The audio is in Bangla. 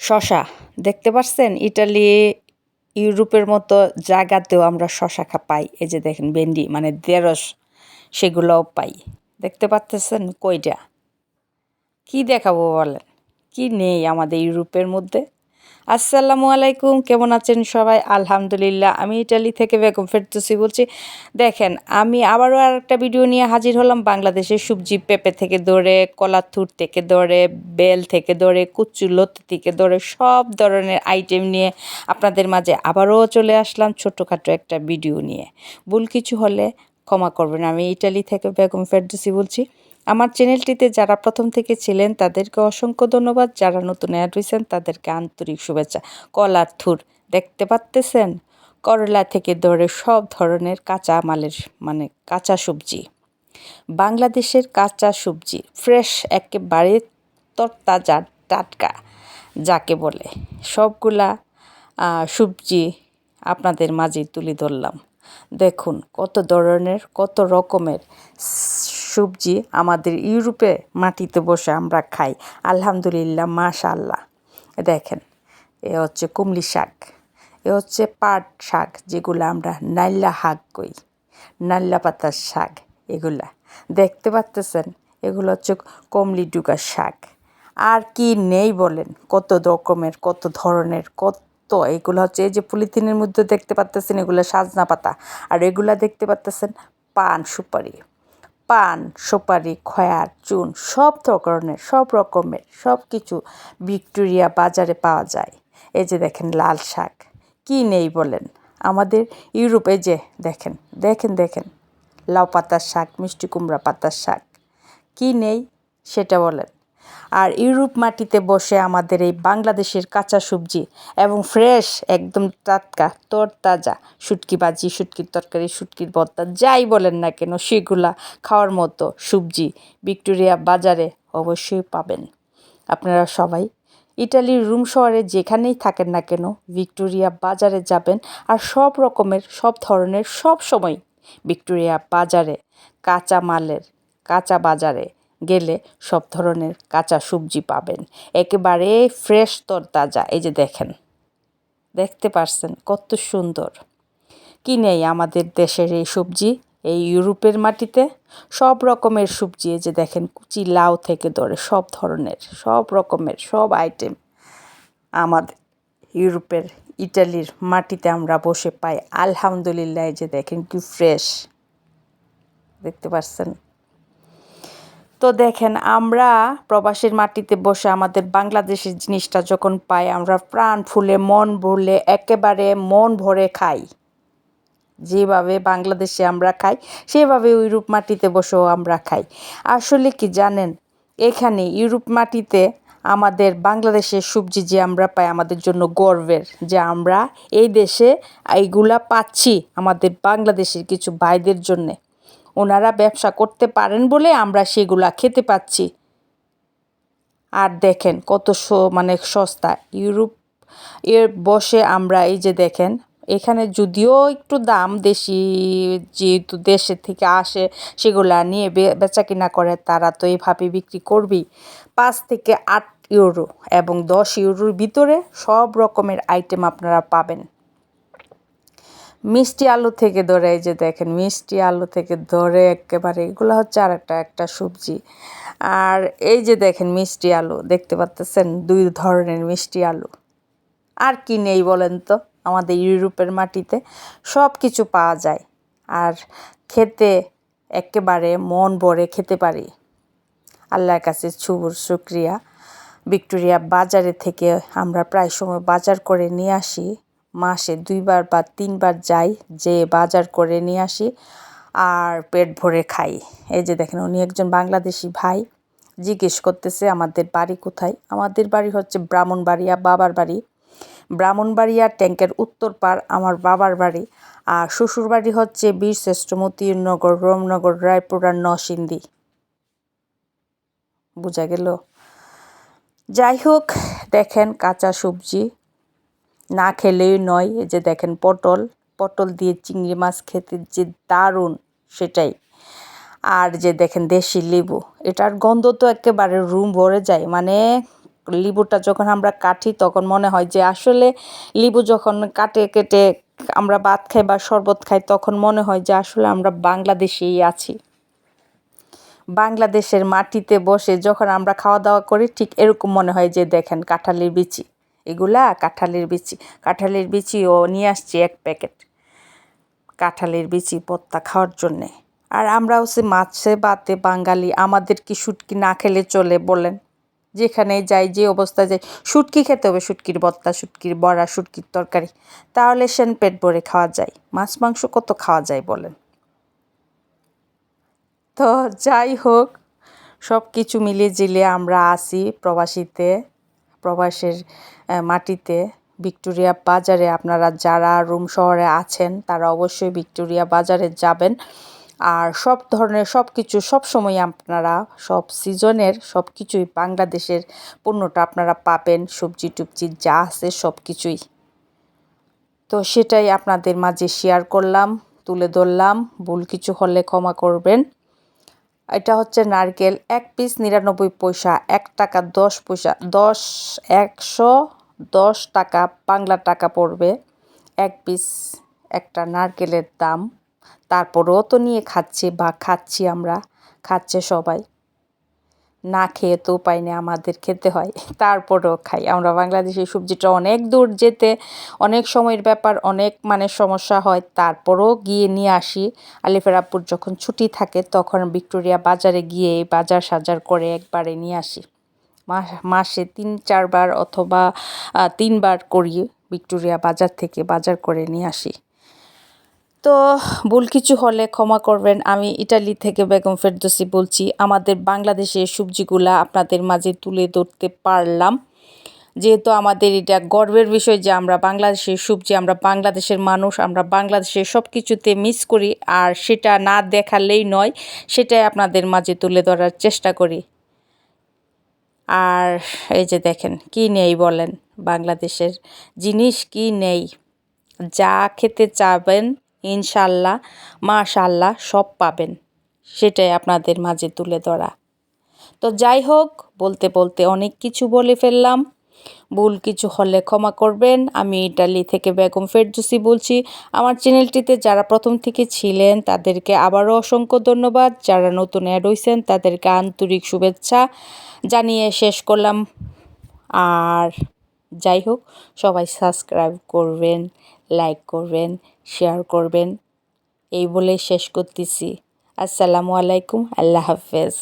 শশা। দেখতে পাচ্ছেন ইটালি, ইউরোপের মতো জায়গাতেও আমরা শশা পাই। এই যে দেখেন, ভেন্ডি মানে দেরস সেগুলোও পাই। দেখতে পাচ্তেছেন কইটা? কি দেখাবো বলেন? কি নেই আমাদের ইউরোপের মধ্যে? আসসালামু আলাইকুম, কেমন আছেন সবাই? আলহামদুলিল্লাহ, আমি ইটালি থেকে বেগম ফেরদৌসি বলছি। দেখেন, আমি আবারও আর একটা ভিডিও নিয়ে হাজির হলাম বাংলাদেশের সবজি পেঁপে থেকে ধরে কলাথুর থেকে ধরে, বেল থেকে ধরে কুচুলতি থেকে ধরে, সব ধরনের আইটেম নিয়ে আপনাদের মাঝে আবারও চলে আসলাম ছোটোখাটো একটা ভিডিও নিয়ে। ভুল কিছু হলে ক্ষমা করবেন, আমি ইটালি থেকে বেগম ফেরদৌসি বলছি। আমার চ্যানেলটিতে যারা প্রথম থেকে ছিলেন, তাদেরকে অসংখ্য ধন্যবাদ। যারা নতুন অ্যাড হয়েছেন, তাদেরকে আন্তরিক শুভেচ্ছা। কলার থুর, দেখতে পাচ্তেছেন করলা থেকে ধরে সব ধরনের কাঁচা মালের মানে কাঁচা সবজি। বাংলাদেশের কাঁচা সবজি, ফ্রেশ, একেবারে তরতাজা, টাটকা, যাকে বলে। সবগুলা সবজি আপনাদের মাঝে তুলে ধরলাম। দেখুন, কত ধরনের, কত রকমের সবজি আমাদের ইউরোপে মাটিতে বসে আমরা খাই। আলহামদুলিল্লাহ মাশাল্লাহ দেখেন, এ হচ্ছে কুমলি শাক। এ হচ্ছে পাট শাক যেগুলো আমরা নাল্লা শাক কই নাল্লা পাতার শাক এগুলা। দেখতে পাচ্তেছেন, এগুলো হচ্ছে কমলি ডুগা শাক। আর কি নেই বলেন, কত রকমের, কত ধরনের, কত এগুলো হচ্ছে এই যে পলিথিনের মধ্যে দেখতে পাচ্তেছেন, এগুলো সাজনা পাতা। আর এগুলা দেখতে পাচ্তেছেন পান সুপারি। পান, সুপারি, খয়ার, চুন, সব ধরনের, সব রকমের, সব কিছু ভিক্টোরিয়া বাজারে পাওয়া যায়। এই যে দেখেন লাল শাক, কি নেই বলেন? আমাদের ইউরোপে যে দেখেন দেখেন দেখেন, লাউ পাতার শাক, মিষ্টি কুমড়া পাতার শাক, কি নেই সেটা বলেন? আর ইউরোপ মাটিতে বসে আমাদের এই বাংলাদেশের কাঁচা সবজি এবং ফ্রেশ একদম টাটকা, তরতাজা শুটকি বাজি শুটকির তরকারি, শুটকির ভর্তা, যাই বলেন না কেন, সেগুলা খাওয়ার মতো সবজি ভিক্টোরিয়া বাজারে অবশ্যই পাবেন। আপনারা সবাই ইটালির রুম শহরে যেখানেই থাকেন না কেন, ভিক্টোরিয়া বাজারে যাবেন আর সব রকমের, সব ধরনের, সব সময় ভিক্টোরিয়া বাজারে কাঁচা মালের কাঁচা বাজারে গেলে সব ধরনের কাঁচা সবজি পাবেন। একেবারে ফ্রেশ তরতাজা, এই যে দেখেন। দেখতে পারছেন কত সুন্দর। কি নেই আমাদের দেশের এই সবজি? এই ইউরোপের মাটিতে সব রকমের সবজি, এই যে দেখেন কুচি, লাউ থেকে ধরে সব ধরনের, সব রকমের, সব আইটেম আমাদের ইউরোপের, ইটালির মাটিতে আমরা বসে পাই। আলহামদুলিল্লাহ, এই যে দেখেন কি ফ্রেশ দেখতে পাচ্ছেন তো দেখেন, আমরা প্রবাসীর মাটিতে বসে আমাদের বাংলাদেশের জিনিসটা যখন পাই, আমরা প্রাণ ফুলে, মন ভরলে একেবারে মন ভরে খাই। যেভাবে বাংলাদেশে আমরা খাই, সেভাবে ইউরোপ মাটিতে বসেও আমরা খাই। আসলে কি জানেন, এখানে ইউরোপ মাটিতে আমাদের বাংলাদেশের সবজি যে আমরা পাই, আমাদের জন্য গর্বের যে আমরা এই দেশে এইগুলা পাচ্ছি আমাদের বাংলাদেশের কিছু ভাইদের জন্যে। ওনারা ব্যবসা করতে পারেন বলে আমরা সেগুলা খেতে পাচ্ছি। আর দেখেন কত মানে সস্তা। ইউরোপ এর বসে আমরা এই যে দেখেন, এখানে যদিও একটু দাম দেশি, যেহেতু দেশের থেকে আসে সেগুলা নিয়ে বেচা কিনা করে, তারা তো এইভাবে বিক্রি করবেই। পাঁচ থেকে আট ইউরো এবং দশ ইউরোর ভিতরে সব রকমের আইটেম আপনারা পাবেন। মিষ্টি আলু থেকে ধরে, এই যে দেখেন, মিষ্টি আলু থেকে ধরে একেবারে, এগুলো হচ্ছে আর একটা একটা সবজি। আর এই যে দেখেন মিষ্টি আলু, দেখতে পাচ্তেছেন দুই ধরনের মিষ্টি আলু। আর কি নেই বলেন তো, আমাদের ইউরোপের মাটিতে সব কিছু পাওয়া যায়। আর খেতে একেবারে মন ভরে খেতে পারি। আল্লাহর কাছে ছুবুর শুক্রিয়া। ভিক্টোরিয়া বাজারে থেকে আমরা প্রায় সময় বাজার করে নিয়ে আসি। মাসে দুইবার বা তিনবার যাই যে বাজার করে নিয়ে আসি আর পেট ভরে খাই। এই যে দেখেন, উনি একজন বাংলাদেশি ভাই, জিজ্ঞেস করতেছে, আমাদের বাড়ি কোথায়? আমাদের বাড়ি হচ্ছে ব্রাহ্মণবাড়িয়া বাবার বাড়ি। ব্রাহ্মণবাড়িয়া ট্যাঙ্কের উত্তর পার আমার বাবার বাড়ি আর শ্বশুর বাড়ি হচ্ছে বীর শ্রেষ্ঠ মতিনগর রোমনগর রায়পুর আর নরসিংদী। বোঝা গেল? যাই হোক, দেখেন কাঁচা সবজি না খেলেই নয়, এই যে দেখেন পটল পটল দিয়ে চিংড়ি মাছ খেতে যে দারুণ সেটাই। আর যে দেখেন দেশি লেবু, এটার গন্ধ তো একেবারে রুম ভরে যায় মানে লিবুটা যখন আমরা কাটি তখন মনে হয় যে আসলে লিবু যখন কাটে কেটে আমরা ভাত খাই বা শরবত খাই তখন মনে হয় যে আসলে আমরা বাংলাদেশেই আছি। বাংলাদেশের মাটিতে বসে যখন আমরা খাওয়া দাওয়া করি ঠিক এরকম মনে হয় যে দেখেন কাঁঠালের বিচি। এগুলা কাঁঠালের বিচি। কাঁঠালের বিচিও নিয়ে আসছি এক প্যাকেট। কাঁঠালের বিচি পত্তা খাওয়ার জন্যে। আর আমরা হচ্ছে মাছে বাতে বাঙালি, আমাদের কি শুটকি না খেলে চলে বলেন। যেখানে যাই, যে অবস্থায় যাই, শুটকি খেতে হবে, শুটকির বত্তা, শুটকির বড়া, শুটকির তরকারি। তাহলে সেন পেট ভরে খাওয়া যায়। মাছ, মাংস কত খাওয়া যায় বলেন। তো যাই হোক সব কিছু মিলিয়ে জিলে আমরা আসি প্রবাসীতে। প্রবাসের মাটিতে ভিক্টোরিয়া বাজারে আপনারা যারা রুম শহরে আছেন, তারা অবশ্যই ভিক্টোরিয়া বাজারে যাবেন। আর সব ধরনের সব কিছু সব সময় আপনারা, সব সিজনের সব কিছুই বাংলাদেশের পণ্যটা আপনারা পাবেন। সবজি, টুবজি যা আছে সব কিছুই তো সেটাই আপনাদের মাঝে শেয়ার করলাম, তুলে ধরলাম। ভুল কিছু হলে ক্ষমা করবেন। এটা হচ্ছে নারকেল, এক পিস নিরানব্বই পয়সা, এক টাকা দশ পয়সা, দশ, একশো দশ টাকা বাংলা টাকা পড়বে। এক পিস একটা নারকেলের দাম। তারপরেও তো নিয়ে খাচ্ছি বা খাচ্ছি আমরা, খাচ্ছে সবাই। না খেয়ে তো উপায় নেই, আমাদের খেতে হয়। তারপরেও খাই। আমরা বাংলাদেশি সবজিটা অনেক দূর যেতে, অনেক সময়ের ব্যাপার, অনেক মানে সমস্যা হয়। তারপরেও গিয়ে নিয়ে আসি। আলিফের যখন ছুটি থাকে, তখন ভিক্টোরিয়া বাজারে গিয়ে বাজার সাজার করে একবারে নিয়ে আসি। মাসে তিন, চারবার অথবা তিনবার করি ভিক্টোরিয়া বাজার থেকে বাজার করে নিয়ে আসি। তো ভুল কিছু হলে ক্ষমা করবেন। আমি ইটালি থেকে বেগম ফেরদোসি বলছি। আমাদের বাংলাদেশের সবজিগুলা আপনাদের মাঝে তুলে ধরতে পারলাম। যেহেতু আমাদের এটা গর্বের বিষয় যে আমরা বাংলাদেশের সবজি, আমরা বাংলাদেশের মানুষ, আমরা বাংলাদেশের সব কিছুতে মিস করি। আর সেটা না দেখালেই নয়, সেটাই আপনাদের মাঝে তুলে ধরার চেষ্টা করি। আর এই যে দেখেন, কি নেই বলেন? বাংলাদেশের জিনিস কি নেই? যা খেতে চাবেন ইনশাল্লাহ, মাশাল্লাহ সব পাবেন। সেটাই আপনাদের মাঝে তুলে ধরা। তো যাই হোক, বলতে বলতে অনেক কিছু বলে ফেললাম। ভুল কিছু হলে ক্ষমা করবেন। আমি ইটালি থেকে বেগম ফেরদুসি বলছি। আমার চ্যানেলটিতে যারা প্রথম থেকে ছিলেন, তাদেরকে আবারও অসংখ্য ধন্যবাদ। যারা নতুন অ্যাড হয়েছেন তাদেরকে আন্তরিক শুভেচ্ছা জানিয়ে শেষ করলাম। আর যাই হোক, সবাই সাবস্ক্রাইব করবেন। লাইক করবেন শেয়ার করবেন। এই বলে শেষ করতেছি। আসসালামু আলাইকুম আল্লাহ হাফেজ।